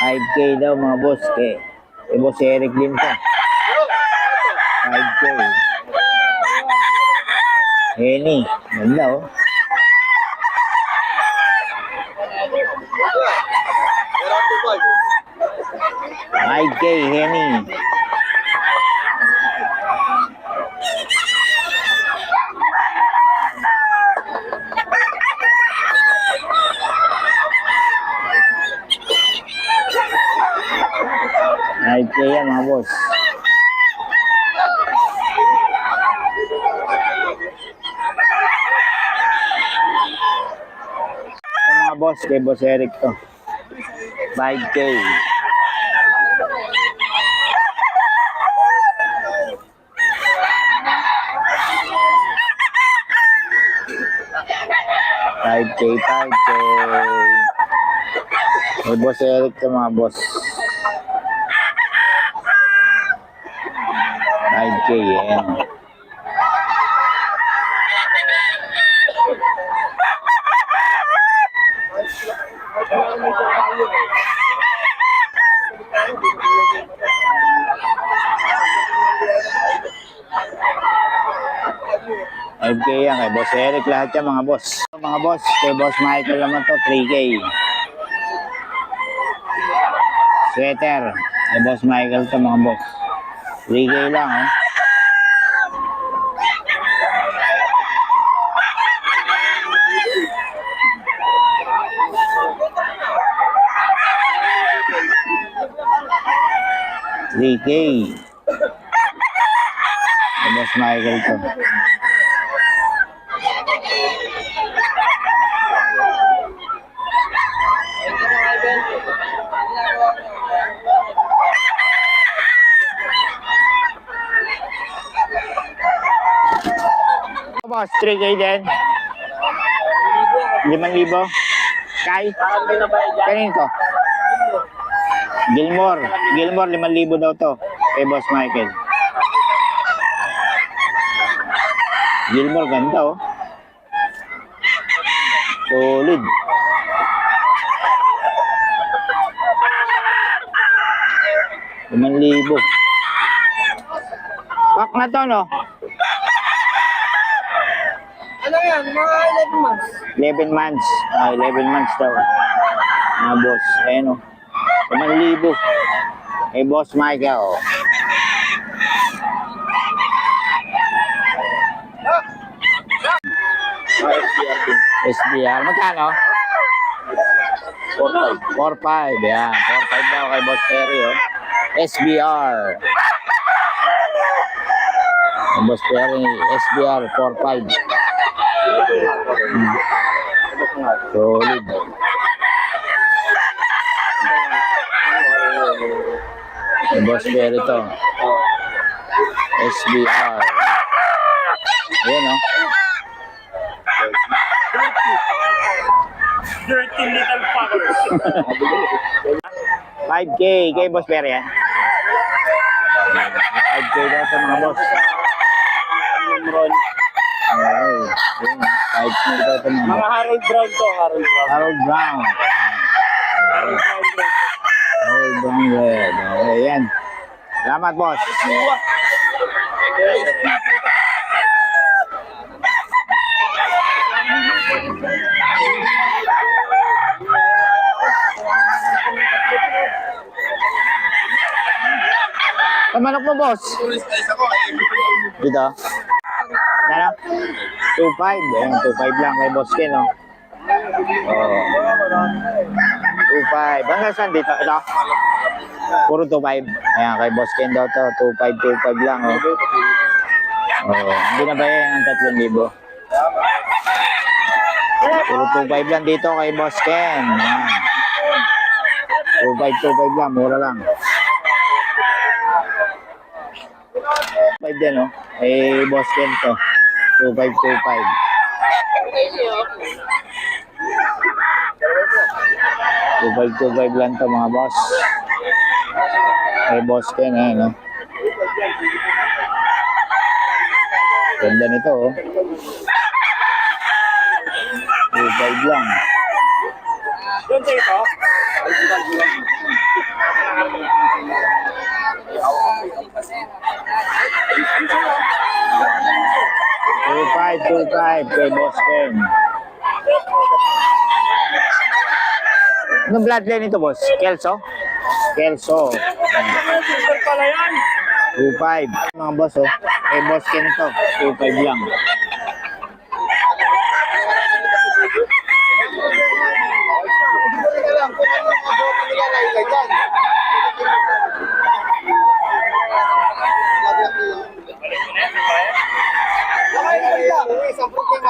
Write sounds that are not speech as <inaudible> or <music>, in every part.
5K daw mga boss. Kay, kay boss Eric din to. 5K. Henny. Ganda oh. Boy. 5K, Henny. Yan mga boss. Ito mga boss, kay Boss Eric to. 5K. Five K, five K. Boss Eric mga boss. 5K yan. K yan kay Boss Eric lahat yan mga boss. Mga boss, kay Boss Michael naman to 3K. Sweater. Kay Boss Michael to mga boss. 3K lang K. Kay Boss Michael to. Boss, 3K din. 5,000. Kay? Kanin to? Gilmore. Gilmore, 5,000 daw to. Kay Boss Michael. Gilmore, ganda oh. Solid. Limang libo. Pak na to, no? Ano yan? Mga 11 months. 11 months. Ah, 11 months daw. Mga boss. Ayan o. 5,000. Eh, boss Michael. SBR. Magkano? 4-5. 4-5. Yan. 4-5 daw kay Boss Terry. Oh. SBR. Boss Terry. SBR. 4-5. Solid. Boss Terry to. SBR. Ayan oh. Dirty little fuckers. <laughs> 5K kay Boss Perry yan. 5K daw sa mga boss. Ay, yun, 5K daw sa mga. Harold Brown to, Harold Brown. Harold Brown. Harold Brown red. Harold Brown red. Okay, yan. Salamat, boss. Suwa. Ang manok mo, boss. Eh. Dito. Ano? 2.5. Ayan, 2.5 lang kay Boss Ken, oh. Oh. 2.5. Hanggang saan dito? Ito? Puro 2.5. Ayan, kay Boss Ken daw to. 2.5, 2.5 lang, oh. Oh, hindi na ba yan ang 3,000? Puro 2.5 lang dito kay Boss Ken. Ayan. 2.5, 2.5 lang. Mura lang. 5 din, oh. Eh, Boss Ken to. 2525. Two five two five lang to mga boss. Eh, boss Ken, eh, no? Ganda nito, oh. Two five lang. Doon sa ito. Kay Boss Ken. Anong bloodline ito, boss? Kelso? Kelso. Super pala yan. 2.5. Mga boss, oh. Kay Boss Ken ito. 2.5 lang.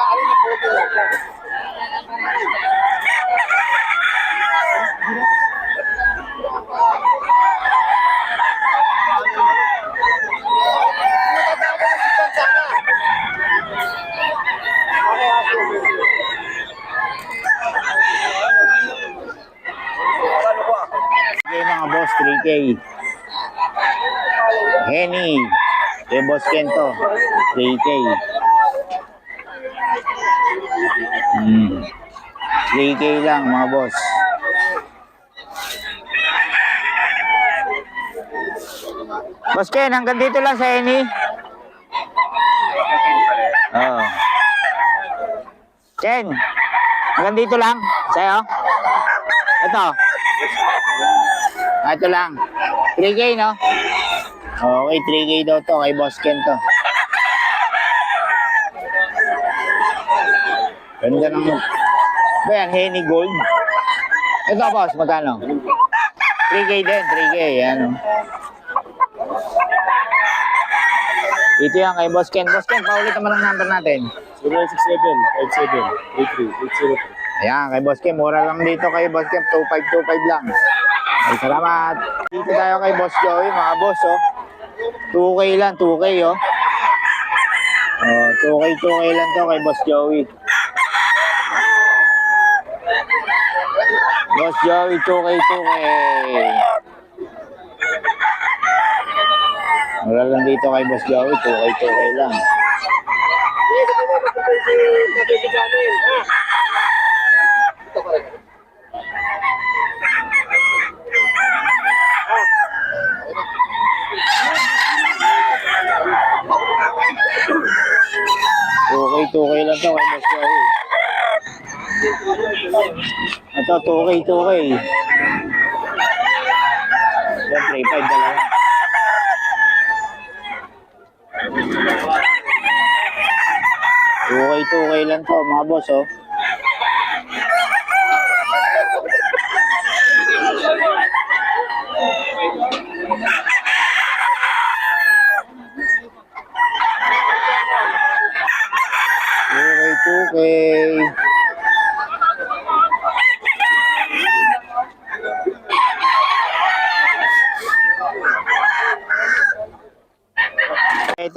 Okay, mga boss, 3K. Henny. Kay Boss Ken to. 3K. Hmm. 3K lang, mga boss. Boss Ken, hanggang dito lang sa Henny. Oo. Ken, hanggang dito lang sa'yo. Ito. Ah, Ito lang. 3K, no? Okay, 3K daw to kay Boss Ken to. Ganda ng... Ba yan, Henny Gold? Ito, boss, magkano? 3K din, 3K, yan. oh. Ito yan kay Boss Ken. Boss Ken, paulit naman ang number natin. 0967-57-83-803. Ayan, kay Boss Ken, mura lang dito kay Boss Ken, 2525 lang. Ay, salamat. Dito tayo kay Boss Joey, mga boss, oh. 2K lang, 2K, oh. Oh, 2K, 2K lang to kay Boss Joey. Boss Joey, 2K, 2K. Mura lang dito kay Boss Joey, 2K, 2K lang. Okay, 2K lang to kay Boss Joey. Ito, 2K, 2K. Yan, 3.5 dalawa. Okay, 2K lang to, mga boss, oh. Okay, 2K.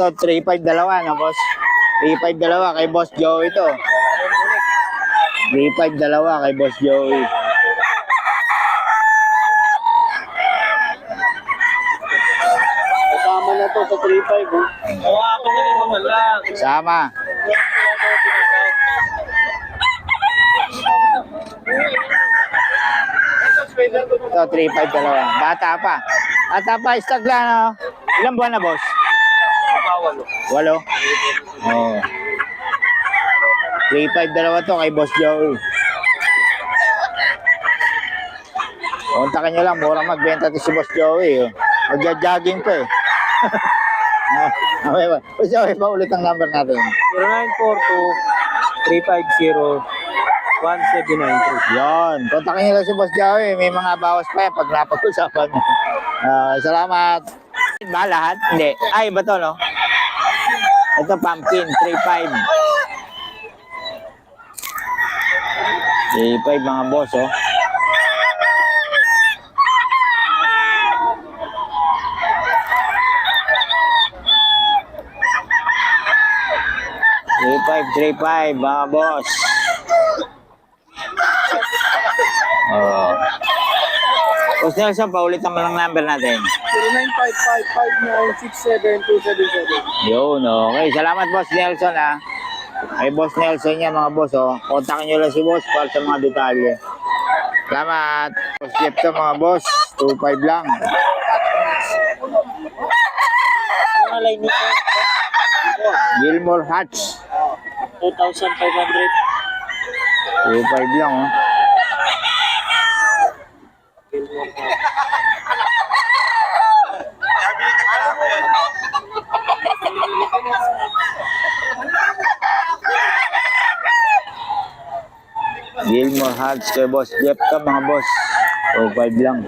Ito, 3.5 dalawa, no, boss? 3.5 dalawa kay Boss Joey ito. 3.5 dalawa kay Boss Joey. Kasama na to sa 3.5. Oh. Oo, ako na naman lang. Sama. Ito, 3.5 dalawa. Bata pa. Bata pa, stag lang, no? Ilang buwan na, boss? Walo? Oo. Oh. 3.5 dalawa to kay Boss Joey. Kontakin nyo lang, mura magbenta to si Boss Joey. Oh. Magja-jogging pa eh. Ah, <laughs> okay ba? Boss Joey, pa ulit ang number natin. 0942-350-1793. Yon, kontakin nyo lang si Boss Joey. May mga bawas pa yan pag napag-usapan. Ah, <laughs> salamat. Ba lahat? Hindi. Ay, iba to, no? Ito, pumpkin, 3.5. 3.5 mga boss, oh. Three five, three five, mga boss. Boss Nelson, paulit naman ang number natin. 0955-5967-277. Yun, okay. Salamat, Boss Nelson, ha. Kay Boss Nelson yan, mga boss, oh. Kontakin nyo lang si Boss para sa mga detalye. Salamat. Boss Jeff to, mga boss. 2.5 lang. Malay nito. Gilmore Hatch. 2,500. 2.5 lang, oh. Gilmore Hugs kay Boss Jeff ka mga boss. 2.5 lang.